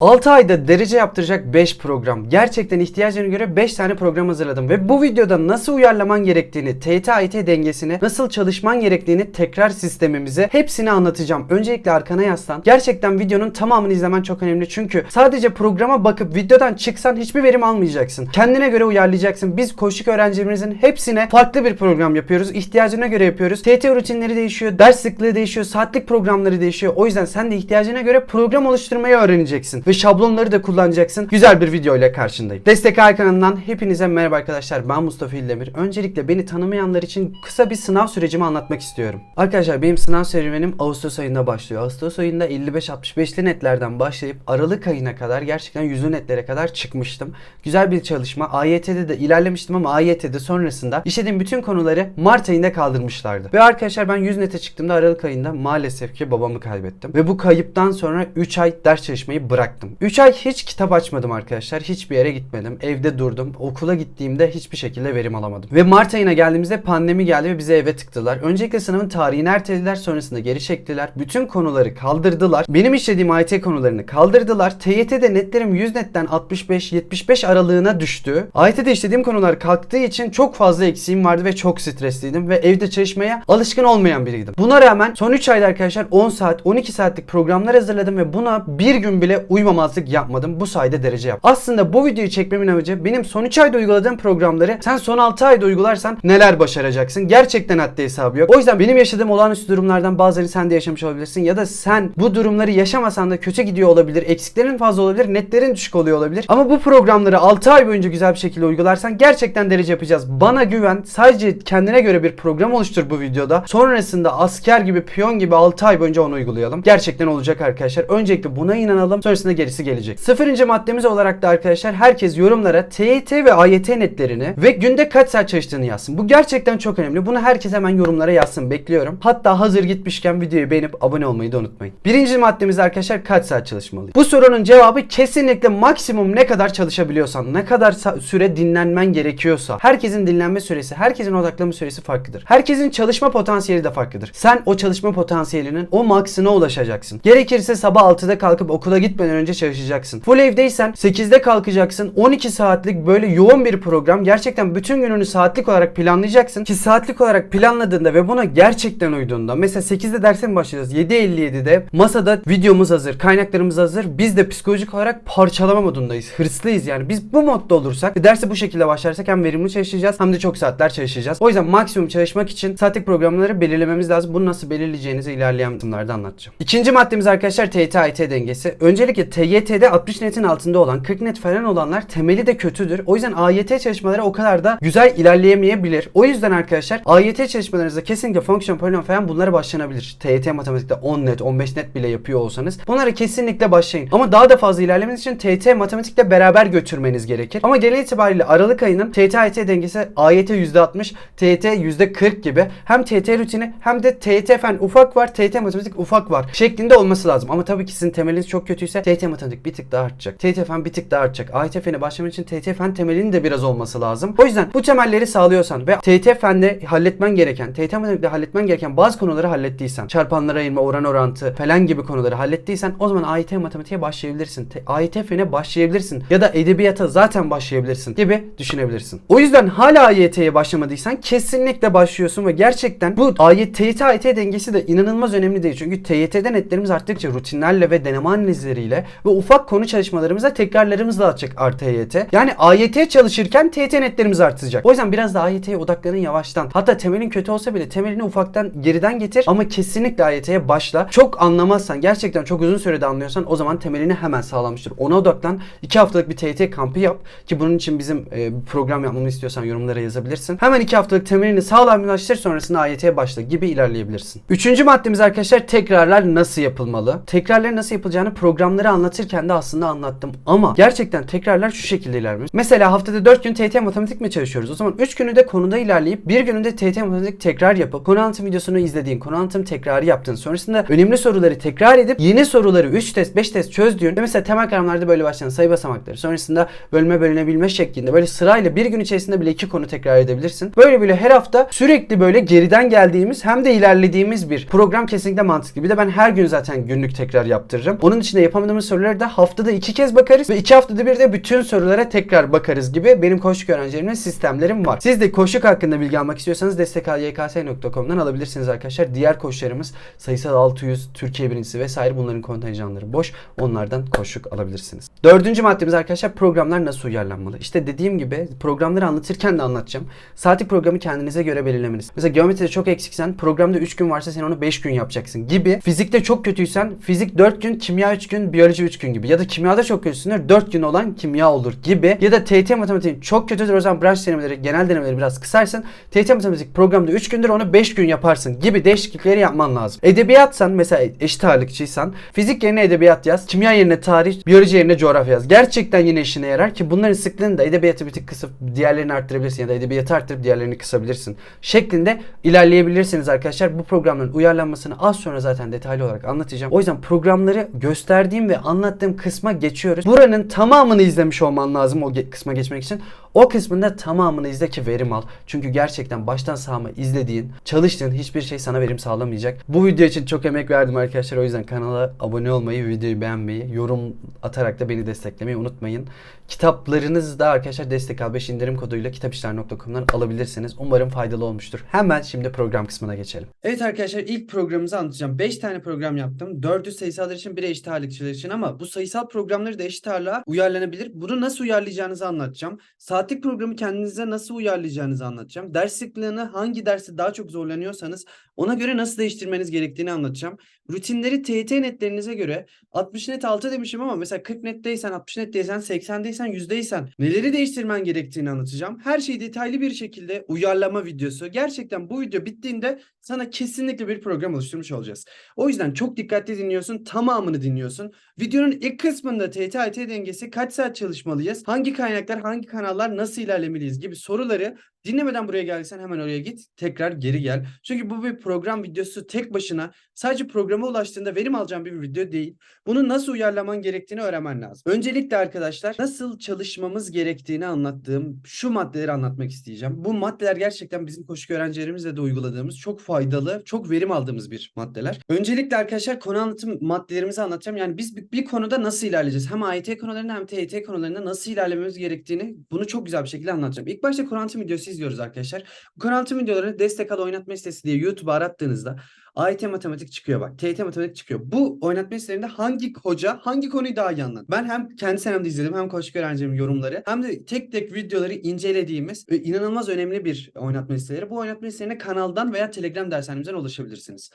6 ayda derece yaptıracak 5 program. Gerçekten ihtiyacına göre 5 tane program hazırladım ve bu videoda nasıl uyarlaman gerektiğini, TYT dengesini, nasıl çalışman gerektiğini, tekrar sistemimizi hepsini anlatacağım. Öncelikle arkana yaslan. Gerçekten videonun tamamını izlemen çok önemli çünkü sadece programa bakıp videodan çıksan hiçbir verim almayacaksın. Kendine göre uyarlayacaksın. Biz koşuk öğrencilerimizin hepsine farklı bir program yapıyoruz. İhtiyacına göre yapıyoruz. TYT rutinleri değişiyor, ders sıklığı değişiyor, saatlik programları değişiyor. O yüzden sen de ihtiyacına göre program oluşturmayı öğreneceksin ve şablonları da kullanacaksın. Güzel bir video ile karşındayım. Destek Ay kanalından hepinize merhaba arkadaşlar. Ben Mustafa İldemir. Öncelikle beni tanımayanlar için kısa bir sınav sürecimi anlatmak istiyorum. Arkadaşlar benim sınav serüvenim Ağustos ayında başlıyor. Ağustos ayında 55-65'li netlerden başlayıp Aralık ayına kadar gerçekten yüzlü netlere kadar çıkmıştım. Güzel bir çalışma. AYT'de de ilerlemiştim ama AYT'de sonrasında işlediğim bütün konuları Mart ayında kaldırmışlardı. Ve arkadaşlar ben 100 nete çıktığımda Aralık ayında maalesef ki babamı kaybettim. Ve bu kayıptan sonra 3 ay ders çalışmayı bıraktım. 3 ay hiç kitap açmadım arkadaşlar. Hiçbir yere gitmedim. Evde durdum. Okula gittiğimde hiçbir şekilde verim alamadım. Ve Mart ayına geldiğimizde pandemi geldi ve bizi eve tıktılar. Öncelikle sınavın tarihini ertelediler. Sonrasında geri çektiler. Bütün konuları kaldırdılar. Benim işlediğim AYT konularını kaldırdılar. TYT'de netlerim 100 netten 65-75 aralığına düştü. AYT'de işlediğim konular kalktığı için çok fazla eksiğim vardı ve çok stresliydim ve evde çalışmaya alışkın olmayan biriydim. Buna rağmen son 3 ayda arkadaşlar 10 saat 12 saatlik programlar hazırladım ve buna bir gün bile uymamazlık yapmadım. Bu sayede derece yaptım. Aslında bu videoyu çekmemin amacı benim son 3 ayda uyguladığım programları sen son 6 ayda uygularsan neler başaracaksın? Gerçekten haddi hesabı yok. O yüzden benim yaşadığım olağanüstü durumlardan bazılarını sen de yaşamış olabilirsin ya da sen bu durumları yaşamasan da kötü gidiyor olabilir. Eksiklerin fazla olabilir. Netlerin düşük oluyor olabilir. Ama bu programları 6 ay boyunca güzel bir şekilde uygularsan gerçekten derece yapacağız. Bana güven. Sadece kendine göre bir program oluştur bu videoda. Sonrasında asker gibi, piyon gibi 6 ay boyunca onu uygulayalım. Gerçekten olacak arkadaşlar. Öncelikle buna inanalım. Sonrasında gerisi gelecek. Sıfırıncı maddemiz olarak da arkadaşlar herkes yorumlara TYT ve AYT netlerini ve günde kaç saat çalıştığını yazsın. Bu gerçekten çok önemli. Bunu herkes hemen yorumlara yazsın. Bekliyorum. Hatta hazır gitmişken videoyu beğenip abone olmayı da unutmayın. Birinci maddemiz arkadaşlar kaç saat çalışmalıyız? Bu sorunun cevabı kesinlikle maksimum ne kadar çalışabiliyorsan, ne kadar süre dinlenmen gerekiyorsa. Herkesin dinlenme süresi, herkesin odaklama süresi farklıdır. Herkesin çalışma potansiyeli de farklıdır. Sen o çalışma potansiyelinin o maksına ulaşacaksın. Gerekirse sabah 6'da kalkıp okula gitmeden önce çalışacaksın. Full evdeysen 8'de kalkacaksın. 12 saatlik böyle yoğun bir program. Gerçekten bütün gününü saatlik olarak planlayacaksın. Ki saatlik olarak planladığında ve buna gerçekten uyduğunda mesela 8'de derse mi başlayacağız? 7.57'de masada videomuz hazır, kaynaklarımız hazır. Biz de psikolojik olarak parçalama modundayız. Hırslıyız yani. Biz bu modda olursak ve derse bu şekilde başlarsak hem verimli çalışacağız hem de çok saatler çalışacağız. O yüzden maksimum çalışmak için saatlik programları belirlememiz lazım. Bunu nasıl belirleyeceğinizi ilerleyen adımlarda anlatacağım. İkinci maddemiz arkadaşlar TYT-AYT dengesi. Öncelikle TYT'de 60 netin altında olan 40 net falan olanlar temeli de kötüdür. O yüzden AYT çalışmaları o kadar da güzel ilerleyemeyebilir. O yüzden arkadaşlar AYT çalışmalarınızda kesinlikle fonksiyon, polinom falan bunlara başlanabilir. TYT matematikte 10 net, 15 net bile yapıyor olsanız bunlara kesinlikle başlayın. Ama daha da fazla ilerlemeniz için TYT matematikle beraber götürmeniz gerekir. Ama genel itibariyle Aralık ayının TYT-AYT dengesi AYT %60, TYT %40 gibi hem TYT rutini hem de TYT fen ufak var, TYT matematik ufak var şeklinde olması lazım. Ama tabii ki sizin temeliniz çok kötüyse TYT matematik bir tık daha artacak. TYT fen bir tık daha artacak. AYT fene başlamak için TYT fen temelinin de biraz olması lazım. O yüzden bu temelleri sağlıyorsan ve TYT fende halletmen gereken, TYT matematikte halletmen gereken bazı konuları hallettiysen, çarpanlara ayırma, oran orantı falan gibi konuları hallettiysen o zaman AYT matematiğe başlayabilirsin. AYT fene başlayabilirsin. Ya da edebiyata zaten başlayabilirsin gibi düşünebilirsin. O yüzden hala AYT'ye başlamadıysan kesinlikle başlıyorsun ve gerçekten bu AYT, TYT AYT dengesi de inanılmaz önemli değil. Çünkü TYT'de netlerimiz arttıkça rutinlerle ve deneme analizleriyle ve ufak konu çalışmalarımızla tekrarlarımızla artacak artı TYT. Yani AYT çalışırken TYT netlerimiz artacak. O yüzden biraz da AYT'ye odaklanın yavaştan. Hatta temelin kötü olsa bile temelini ufaktan geriden getir ama kesinlikle AYT'ye başla. Çok anlamazsan, gerçekten çok uzun sürede anlıyorsan o zaman temelini hemen sağlamıştır. Ona odaklan. 2 haftalık bir TYT kampı yap ki bunun için bizim e, program yapmamı istiyorsan yorumlara yazabilirsin. Hemen 2 haftalık temelini sağlamlaştır sonrasında AYT'ye başla gibi ilerleyebilirsin. Üçüncü maddemiz arkadaşlar tekrarlar nasıl yapılmalı? Tekrarların nasıl yapılacağını programları anlatırken de aslında anlattım. Ama gerçekten tekrarlar şu şekilde ilerliyor. Mesela haftada 4 gün TYT matematik mi çalışıyoruz? O zaman 3 günü de konuda ilerleyip bir gününde TYT matematik tekrar yapıp konu anlatım videosunu izlediğin, konu anlatım tekrarı yaptın. Sonrasında önemli soruları tekrar edip yeni soruları 3 test, 5 test çözdüğün mesela temel kavramlarda böyle başlayan sayı basamakları. Sonrasında bölme bölünebilme şeklinde böyle sırayla bir gün içerisinde bile iki konu tekrar edebilirsin. Böyle böyle her hafta sürekli böyle geriden geldiğimiz hem de ilerlediğimiz bir program kesinlikle mantıklı. Bir de ben her gün zaten günlük tekrar yaptırırım. Onun dışında yapamadığımız soruları da haftada iki kez bakarız ve iki haftada bir de bütün sorulara tekrar bakarız gibi benim koşuk öğrencilerimle sistemlerim var. Siz de koşuk hakkında bilgi almak istiyorsanız destekalykс.com'dan alabilirsiniz arkadaşlar. Diğer koçlarımız sayısal 600, Türkiye birincisi vesaire bunların kontenjanları boş. Onlardan koşuk alabilirsiniz. Dördüncü maddemiz arkadaşlar programlar nasıl uyarlanmalı? İşte dediğim gibi programları anlatırken de anlatacağım. Saatlik programı kendinize göre belirlemeniz. Mesela geometride çok eksiksen programda 3 gün varsa sen onu 5 gün yapacaksın gibi. Fizikte çok kötüysen fizik 4 gün, kimya 3 gün, biyoloji 3 gün gibi. Ya da kimyada çok kötüsündür 4 gün olan kimya olur gibi. Ya da TYT matematiğin çok kötüdür o zaman branş denemeleri, genel denemeleri biraz kısarsın. TYT matematik programda 3 gündür onu 5 gün yaparsın gibi değişiklikleri yapman lazım. Edebiyatsan mesela eşit ağırlıkçıysan fizik yerine edebiyat yaz, kimya yerine tarih, biyoloji yerine coğrafya yaz. Gerçekten yine işine yarar ki bunların sıklığını da edebiyatı bir tık kısıp diğerlerini arttırabilirsin ya da edebiyatı arttırıp diğerlerini kısabilirsin. Şeklinde ilerleyebilirsiniz arkadaşlar. Bu programların uyarlanmasını az sonra zaten detaylı olarak anlatacağım. O yüzden programları gösterdiğim ve anlattığım kısma geçiyoruz. Buranın tamamını izlemiş olman lazım o ge- kısma geçmek için. O kısmında tamamını izle ki verim al. Çünkü gerçekten baştan sağma izlediğin, çalıştığın hiçbir şey sana verim sağlamayacak. Bu video için çok emek verdim arkadaşlar. O yüzden kanala abone olmayı, videoyu beğenmeyi, yorum atarak da beni desteklemeyi unutmayın. Kitaplarınızı da arkadaşlar destek al 5 indirim koduyla kitapişler.com'dan alabilirsiniz. Umarım faydalı olmuştur. Hemen şimdi program kısmına geçelim. Evet arkadaşlar ilk programımızı anlatacağım. 5 tane program yaptım. 4'ü sayısallar için, biri eşit ağırlıkçılar için ama bu sayısal programları da eşit ağırlığa uyarlanabilir. Bunu nasıl uyarlayacağınızı anlatacağım. Saatlik programı kendinize nasıl uyarlayacağınızı anlatacağım. Ders sıklığını hangi derste daha çok zorlanıyorsanız ona göre nasıl değiştirmeniz gerektiğini anlatacağım. Rutinleri TYT netlerinize göre 60 net 6 demişim ama mesela 40 netteysen, 60 netteysen, 80'deysen, %'deysen neleri değiştirmen gerektiğini anlatacağım. Her şeyi detaylı bir şekilde uyarlama videosu. Gerçekten bu video bittiğinde sana kesinlikle bir program oluşturmuş olacağız. O yüzden çok dikkatli dinliyorsun, tamamını dinliyorsun. Videonun ilk kısmında TYT dengesi kaç saat çalışmalıyız, hangi kaynaklar, hangi kanallar nasıl ilerlemeliyiz gibi soruları dinlemeden buraya geldiysen hemen oraya git, tekrar geri gel. Çünkü bu bir program videosu tek başına sadece programa ulaştığında verim alacağın bir video değil. Bunu nasıl uyarlaman gerektiğini öğrenmen lazım. Öncelikle arkadaşlar nasıl çalışmamız gerektiğini anlattığım şu maddeleri anlatmak isteyeceğim. Bu maddeler gerçekten bizim koşuk öğrencilerimizle de uyguladığımız çok faydalı, çok verim aldığımız bir maddeler. Öncelikle arkadaşlar konu anlatım maddelerimizi anlatacağım. Yani biz bir, konuda nasıl ilerleyeceğiz? Hem AYT konularında hem TYT konularında nasıl ilerlememiz gerektiğini bunu çok güzel bir şekilde anlatacağım. İlk başta konu anlatım videosu izliyoruz arkadaşlar. Bu konu anlatım videolarını destek al oynatma sitesi diye YouTube'a arattığınızda AYT matematik çıkıyor bak. TYT matematik çıkıyor. Bu oynatma sitelerinde hangi hoca hangi konuyu daha iyi anlat? Ben hem kendi senemde izledim hem koşuk öğrencilerim yorumları hem de tek tek videoları incelediğimiz inanılmaz önemli bir oynatma listeleri. Bu oynatma listelerine kanaldan veya Telegram dershanemizden ulaşabilirsiniz.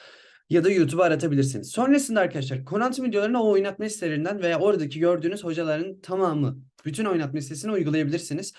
Ya da YouTube'a aratabilirsiniz. Sonrasında arkadaşlar Konantim videolarını o oynatma listelerinden veya oradaki gördüğünüz hocaların tamamı bütün oynatma listesini uygulayabilirsiniz.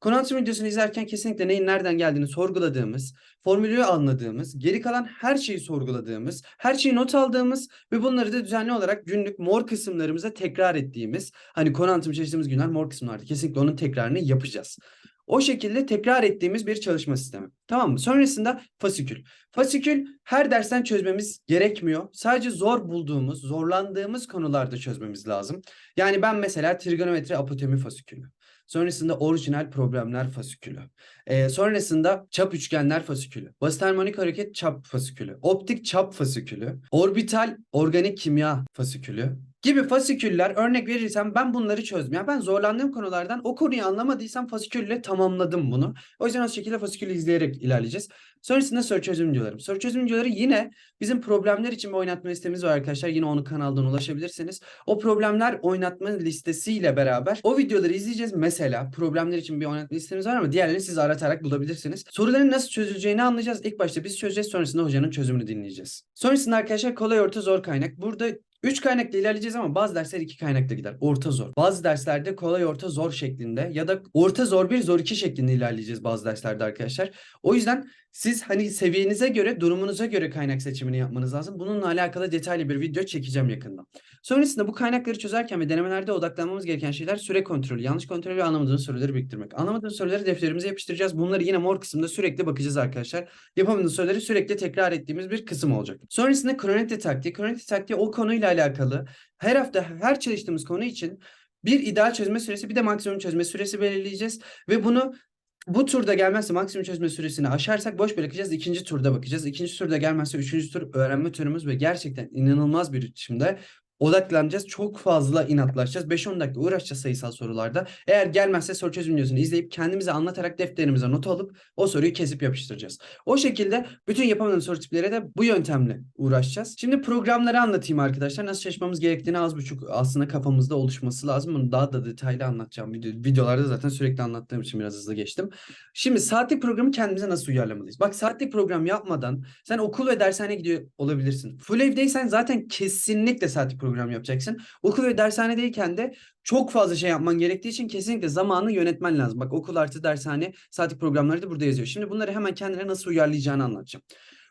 Konantim videosunu izlerken kesinlikle neyin nereden geldiğini sorguladığımız, formülü anladığımız, geri kalan her şeyi sorguladığımız, her şeyi not aldığımız ve bunları da düzenli olarak günlük mor kısımlarımıza tekrar ettiğimiz, hani konantım çalıştığımız günler mor kısımlardı. Kesinlikle onun tekrarını yapacağız. O şekilde tekrar ettiğimiz bir çalışma sistemi. Tamam mı? Sonrasında fasikül. Fasikül her dersten çözmemiz gerekmiyor. Sadece zor bulduğumuz, zorlandığımız konularda çözmemiz lazım. Yani ben mesela trigonometri apotomi fasikülü. Sonrasında orijinal problemler fasikülü. Ee, sonrasında çap üçgenler fasikülü. Basit harmonik hareket çap fasikülü. Optik çap fasikülü. Orbital organik kimya fasikülü gibi fasiküller örnek verirsem ben bunları çözdüm. Yani ben zorlandığım konulardan o konuyu anlamadıysam fasikülle tamamladım bunu. O yüzden o şekilde fasikülü izleyerek ilerleyeceğiz. Sonrasında soru çözüm videolarım. Soru çözüm videoları yine bizim problemler için bir oynatma listemiz var arkadaşlar. Yine onu kanaldan ulaşabilirsiniz. O problemler oynatma listesiyle beraber o videoları izleyeceğiz. Mesela problemler için bir oynatma listemiz var ama diğerlerini siz aratarak bulabilirsiniz. Soruların nasıl çözüleceğini anlayacağız. İlk başta biz çözeceğiz sonrasında hocanın çözümünü dinleyeceğiz. Sonrasında arkadaşlar kolay orta zor kaynak. Burada 3 kaynakla ilerleyeceğiz ama bazı dersler 2 kaynakla gider. Orta zor. Bazı derslerde kolay orta zor şeklinde ya da orta zor 1 zor 2 şeklinde ilerleyeceğiz bazı derslerde arkadaşlar. O yüzden siz hani seviyenize göre, durumunuza göre kaynak seçimini yapmanız lazım. Bununla alakalı detaylı bir video çekeceğim yakında. Sonrasında bu kaynakları çözerken ve denemelerde odaklanmamız gereken şeyler süre kontrolü, yanlış kontrolü ve anlamadığınız soruları biriktirmek. Anlamadığınız soruları defterimize yapıştıracağız. Bunları yine mor kısımda sürekli bakacağız arkadaşlar. Yapamadığınız soruları sürekli tekrar ettiğimiz bir kısım olacak. Sonrasında kronometre taktiği. Kronometre taktiği o konuyla alakalı her hafta her çalıştığımız konu için bir ideal çözme süresi bir de maksimum çözme süresi belirleyeceğiz ve bunu bu turda gelmezse maksimum çözme süresini aşarsak boş bırakacağız. İkinci turda bakacağız. İkinci turda gelmezse üçüncü tur öğrenme turumuz ve gerçekten inanılmaz bir biçimde odaklanacağız. Çok fazla inatlaşacağız. 5-10 dakika uğraşacağız sayısal sorularda. Eğer gelmezse soru çözüm videosunu izleyip kendimize anlatarak defterimize not alıp o soruyu kesip yapıştıracağız. O şekilde bütün yapamadığımız soru tipleri de bu yöntemle uğraşacağız. Şimdi programları anlatayım arkadaşlar. Nasıl çalışmamız gerektiğini az buçuk aslında kafamızda oluşması lazım. Bunu daha da detaylı anlatacağım. Video, videolarda zaten sürekli anlattığım için biraz hızlı geçtim. Şimdi saatlik programı kendimize nasıl uyarlamalıyız? Bak saatlik program yapmadan sen okul ve dershaneye gidiyor olabilirsin. Full evdeysen zaten kesinlikle saatlik program yapacaksın. Okul ve dershanedeyken de çok fazla şey yapman gerektiği için kesinlikle zamanı yönetmen lazım. Bak okul artı dershane saatlik programları da burada yazıyor. Şimdi bunları hemen kendine nasıl uyarlayacağını anlatacağım.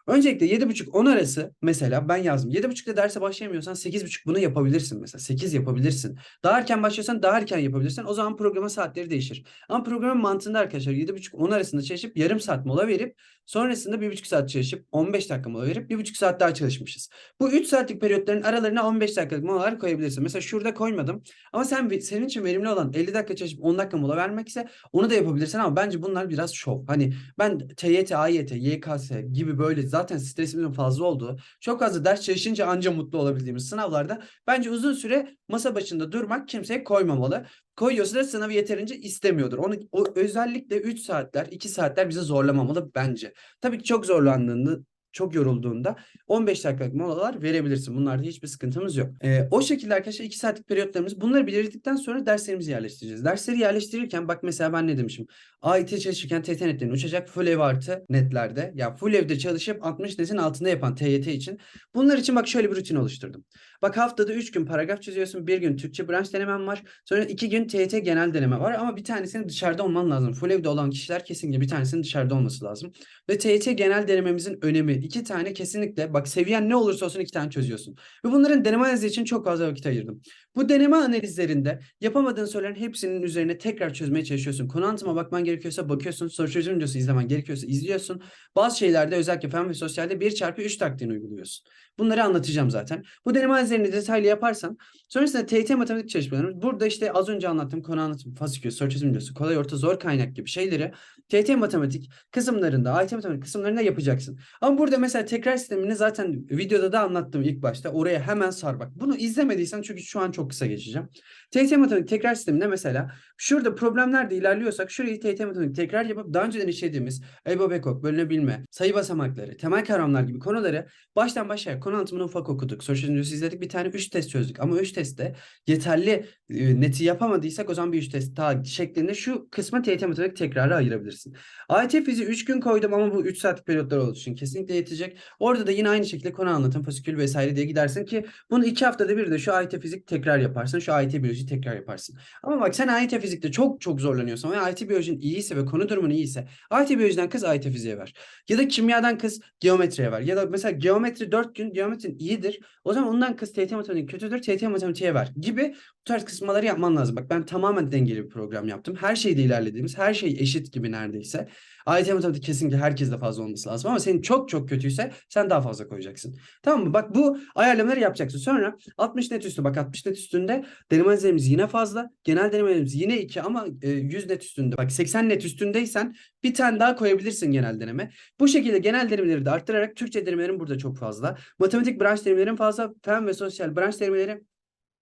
Öncelikle 7.30-10 arası mesela ben yazdım. 7.30'da derse başlayamıyorsan 8.30 bunu yapabilirsin mesela. 8 yapabilirsin. Daha erken başlıyorsan daha erken yapabilirsin. O zaman programın saatleri değişir. Ama programın mantığında arkadaşlar 7.30-10 arasında çalışıp yarım saat mola verip sonrasında 1.5 saat çalışıp 15 dakika mola verip 1.5 saat daha çalışmışız. Bu 3 saatlik periyotların aralarına 15 dakikalık molalar koyabilirsin. Mesela şurada koymadım. Ama sen senin için verimli olan 50 dakika çalışıp 10 dakika mola vermek ise onu da yapabilirsin ama bence bunlar biraz şov. Hani ben TYT, AYT, YKS gibi böyle zaten stresimizin fazla olduğu, çok fazla ders çalışınca anca mutlu olabildiğimiz sınavlarda bence uzun süre masa başında durmak kimseye koymamalı. Koyuyorsa da sınavı yeterince istemiyordur. Onu o özellikle 3 saatler, 2 saatler bizi zorlamamalı bence. Tabii ki çok zorlandığında çok yorulduğunda 15 dakikalık molalar verebilirsin. Bunlarda hiçbir sıkıntımız yok. Ee, o şekilde arkadaşlar 2 saatlik periyotlarımız bunları belirdikten sonra derslerimizi yerleştireceğiz. Dersleri yerleştirirken bak mesela ben ne demişim? AYT çalışırken TYT netlerini uçacak full ev artı netlerde. Ya full evde çalışıp 60 netin altında yapan TYT için. Bunlar için bak şöyle bir rutin oluşturdum. Bak haftada 3 gün paragraf çiziyorsun. Bir gün Türkçe branş denemem var. Sonra 2 gün TYT genel deneme var. Ama bir tanesinin dışarıda olman lazım. Full evde olan kişiler kesinlikle bir tanesinin dışarıda olması lazım. Ve TYT genel denememizin önemi. iki tane kesinlikle bak seviyen ne olursa olsun iki tane çözüyorsun. Ve bunların deneme analizi için çok fazla vakit ayırdım. Bu deneme analizlerinde yapamadığın soruların hepsinin üzerine tekrar çözmeye çalışıyorsun. Konu anlatıma bakman gerekiyorsa bakıyorsun. Soru çözüm videosu izlemen gerekiyorsa izliyorsun. Bazı şeylerde özellikle fen ve sosyalde 1 çarpı 3 taktiğini uyguluyorsun. Bunları anlatacağım zaten. Bu deneme analizlerini detaylı yaparsan sonrasında TYT matematik çalışmalarımız burada işte az önce anlattığım konu anlatım, fasikül, soru çözüm videosu, kolay orta zor kaynak gibi şeyleri TYT matematik kısımlarında, AYT matematik kısımlarında yapacaksın. Ama burada mesela tekrar sistemini zaten videoda da anlattım ilk başta. Oraya hemen sar bak. Bunu izlemediysen çünkü şu an çok kısa geçeceğim. TYT matematik tekrar sisteminde mesela şurada problemlerde ilerliyorsak şurayı TYT matematik tekrar yapıp daha önceden işlediğimiz EBO Bekok, bölünebilme, sayı basamakları, temel kavramlar gibi konuları baştan başa konu anlatımını ufak okuduk. Soru çözüm videosu izledik. Bir tane 3 test çözdük. Ama 3 testte yeterli e, neti yapamadıysak o zaman bir 3 test daha şeklinde şu kısma TYT matematik tekrarı ayırabilirsin. AYT fiziği 3 gün koydum ama bu 3 saatlik periyotlar olduğu için kesinlikle yetecek. Orada da yine aynı şekilde konu anlatım, fasikül vesaire diye gidersin ki bunu 2 haftada bir de şu AYT fizik tekrar yaparsın. Şu AYT biyoloji tekrar yaparsın. Ama bak sen AYT fizikte çok çok zorlanıyorsan ve AYT biyolojin iyiyse ve konu durumun iyiyse AYT biyolojiden kız AYT fiziğe ver. Ya da kimyadan kız geometriye ver. Ya da mesela geometri 4 gün geometrin iyidir. O zaman ondan kız TYT matematik kötüdür. TYT matematiğe ver gibi bu tarz kısmaları yapman lazım. Bak ben tamamen dengeli bir program yaptım. Her şeyde ilerlediğimiz, her şey eşit gibi neredeyse. AYT matematik kesinlikle herkeste fazla olması lazım ama senin çok çok kötüyse sen daha fazla koyacaksın. Tamam mı? Bak bu ayarlamaları yapacaksın. Sonra 60 net üstü bak 60 net üstünde deneme analizlerimiz yine fazla. Genel denemelerimiz yine 2 ama e, 100 net üstünde. Bak 80 net üstündeysen bir tane daha koyabilirsin genel deneme. Bu şekilde genel denemeleri de arttırarak Türkçe denemelerin burada çok fazla. Matematik branş denemelerin fazla. Fen ve sosyal branş denemeleri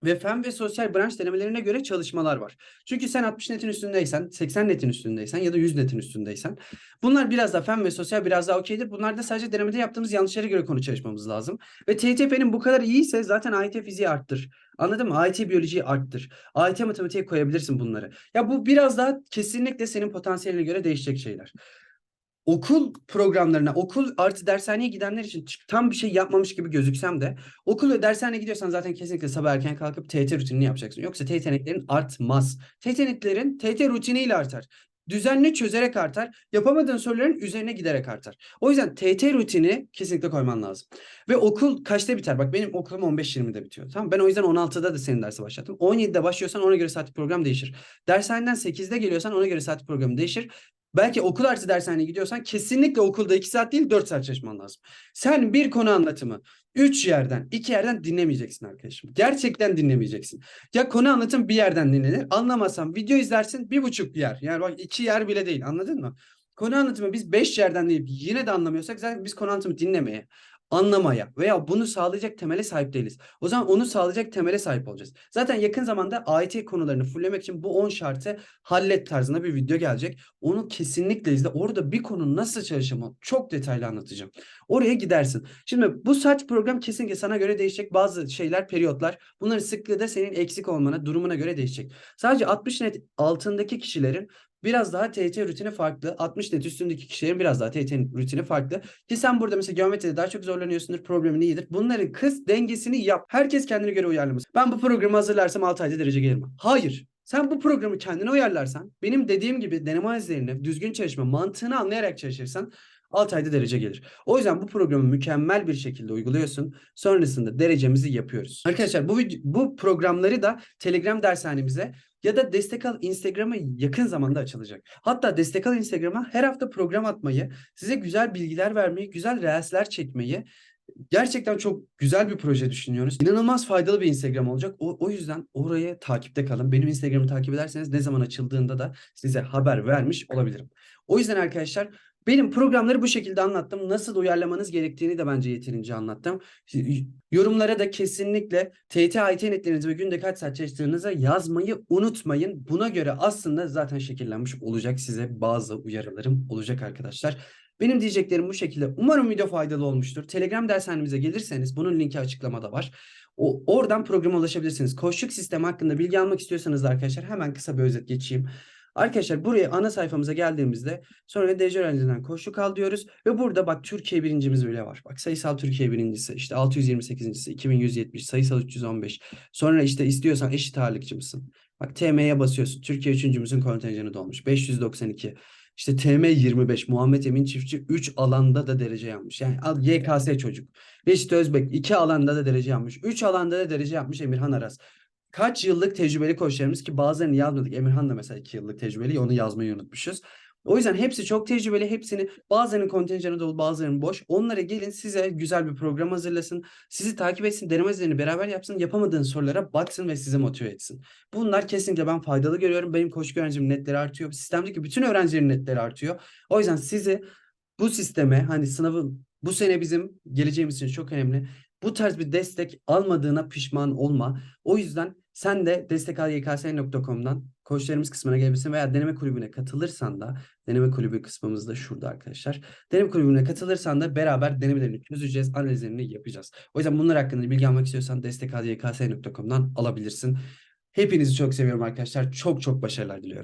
ve fen ve sosyal branş denemelerine göre çalışmalar var. Çünkü sen 60 netin üstündeysen, 80 netin üstündeysen ya da 100 netin üstündeysen bunlar biraz daha fen ve sosyal biraz daha okeydir. Bunlarda sadece denemede yaptığımız yanlışlara göre konu çalışmamız lazım. Ve TYTF'nin bu kadar iyiyse zaten AYT fiziği arttır. Anladın mı? AYT biyolojiyi arttır. AYT matematiğe koyabilirsin bunları. Ya bu biraz daha kesinlikle senin potansiyeline göre değişecek şeyler okul programlarına, okul artı dershaneye gidenler için tam bir şey yapmamış gibi gözüksem de okul ve dershaneye gidiyorsan zaten kesinlikle sabah erken kalkıp TYT rutinini yapacaksın. Yoksa TYT netlerin artmaz. TYT netlerin TYT rutiniyle artar. Düzenli çözerek artar. Yapamadığın soruların üzerine giderek artar. O yüzden TYT rutini kesinlikle koyman lazım. Ve okul kaçta biter? Bak benim okulum 15-20'de bitiyor. Tamam Ben o yüzden 16'da da senin dersi başlattım. 17'de başlıyorsan ona göre saatlik program değişir. Dershaneden 8'de geliyorsan ona göre saatlik program değişir. Belki okul artı dershaneye gidiyorsan kesinlikle okulda 2 saat değil 4 saat çalışman lazım. Sen bir konu anlatımı 3 yerden 2 yerden dinlemeyeceksin arkadaşım. Gerçekten dinlemeyeceksin. Ya konu anlatım bir yerden dinlenir. Anlamazsan video izlersin bir buçuk yer. Yani bak iki yer bile değil anladın mı? Konu anlatımı biz 5 yerden deyip yine de anlamıyorsak zaten biz konu anlatımı dinlemeye anlamaya veya bunu sağlayacak temele sahip değiliz. O zaman onu sağlayacak temele sahip olacağız. Zaten yakın zamanda AYT konularını fulllemek için bu 10 şartı hallet tarzında bir video gelecek. Onu kesinlikle izle. Orada bir konu nasıl çalışımı çok detaylı anlatacağım. Oraya gidersin. Şimdi bu saç program kesinlikle sana göre değişecek. Bazı şeyler, periyotlar. Bunların sıklığı da senin eksik olmana, durumuna göre değişecek. Sadece 60 net altındaki kişilerin biraz daha TYT rutini farklı. 60 net üstündeki kişilerin biraz daha TYT rutini farklı. Ki sen burada mesela geometride daha çok zorlanıyorsundur. Problemin iyidir. Bunların kız dengesini yap. Herkes kendine göre uyarlamasın. Ben bu programı hazırlarsam 6 ayda derece gelirim. Hayır. Sen bu programı kendine uyarlarsan, benim dediğim gibi deneme analizlerini, düzgün çalışma, mantığını anlayarak çalışırsan 6 ayda derece gelir. O yüzden bu programı mükemmel bir şekilde uyguluyorsun. Sonrasında derecemizi yapıyoruz. Arkadaşlar bu bu programları da Telegram dershanemize ya da Destek Al Instagram'a yakın zamanda açılacak. Hatta Destek Al Instagram'a her hafta program atmayı, size güzel bilgiler vermeyi, güzel reelsler çekmeyi gerçekten çok güzel bir proje düşünüyoruz. İnanılmaz faydalı bir Instagram olacak. O, o yüzden oraya takipte kalın. Benim Instagram'ı takip ederseniz ne zaman açıldığında da size haber vermiş olabilirim. O yüzden arkadaşlar benim programları bu şekilde anlattım. Nasıl uyarlamanız gerektiğini de bence yeterince anlattım. Yorumlara da kesinlikle AYT netlerinizi ve günde kaç saat çalıştığınızı yazmayı unutmayın. Buna göre aslında zaten şekillenmiş olacak size bazı uyarılarım olacak arkadaşlar. Benim diyeceklerim bu şekilde. Umarım video faydalı olmuştur. Telegram dershanemize gelirseniz bunun linki açıklamada var. O, oradan programa ulaşabilirsiniz. Koşluk sistemi hakkında bilgi almak istiyorsanız da arkadaşlar hemen kısa bir özet geçeyim. Arkadaşlar buraya ana sayfamıza geldiğimizde sonra derece öğrencisinden koşluk al diyoruz ve burada bak Türkiye birincimiz bile var. Bak sayısal Türkiye birincisi işte 628. 2170 sayısal 315. Sonra işte istiyorsan eşit ağırlıkçı mısın? Bak TM'ye basıyorsun. Türkiye üçüncümüzün kontenjanı dolmuş. 592. İşte TM 25 Muhammed Emin Çiftçi 3 alanda da derece yapmış. Yani al YKS çocuk. Reşit Özbek 2 alanda da derece yapmış. 3 alanda da derece yapmış Emirhan Aras. Kaç yıllık tecrübeli koçlarımız ki bazılarını yazmadık. Emirhan da mesela 2 yıllık tecrübeli onu yazmayı unutmuşuz. O yüzden hepsi çok tecrübeli. Hepsini bazılarının kontenjanı dolu bazılarının boş. Onlara gelin size güzel bir program hazırlasın. Sizi takip etsin. Denemelerini beraber yapsın. Yapamadığın sorulara baksın ve sizi motive etsin. Bunlar kesinlikle ben faydalı görüyorum. Benim koşu öğrencimin netleri artıyor. Sistemdeki bütün öğrencilerin netleri artıyor. O yüzden sizi bu sisteme hani sınavın bu sene bizim geleceğimiz için çok önemli. Bu tarz bir destek almadığına pişman olma. O yüzden sen de destekalYKS.com'dan koçlarımız kısmına gelebilirsin veya deneme kulübüne katılırsan da deneme kulübü kısmımız da şurada arkadaşlar. Deneme kulübüne katılırsan da beraber denemelerini çözeceğiz, analizlerini yapacağız. O yüzden bunlar hakkında bilgi almak istiyorsan destekalYKS.com'dan alabilirsin. Hepinizi çok seviyorum arkadaşlar. Çok çok başarılar diliyorum.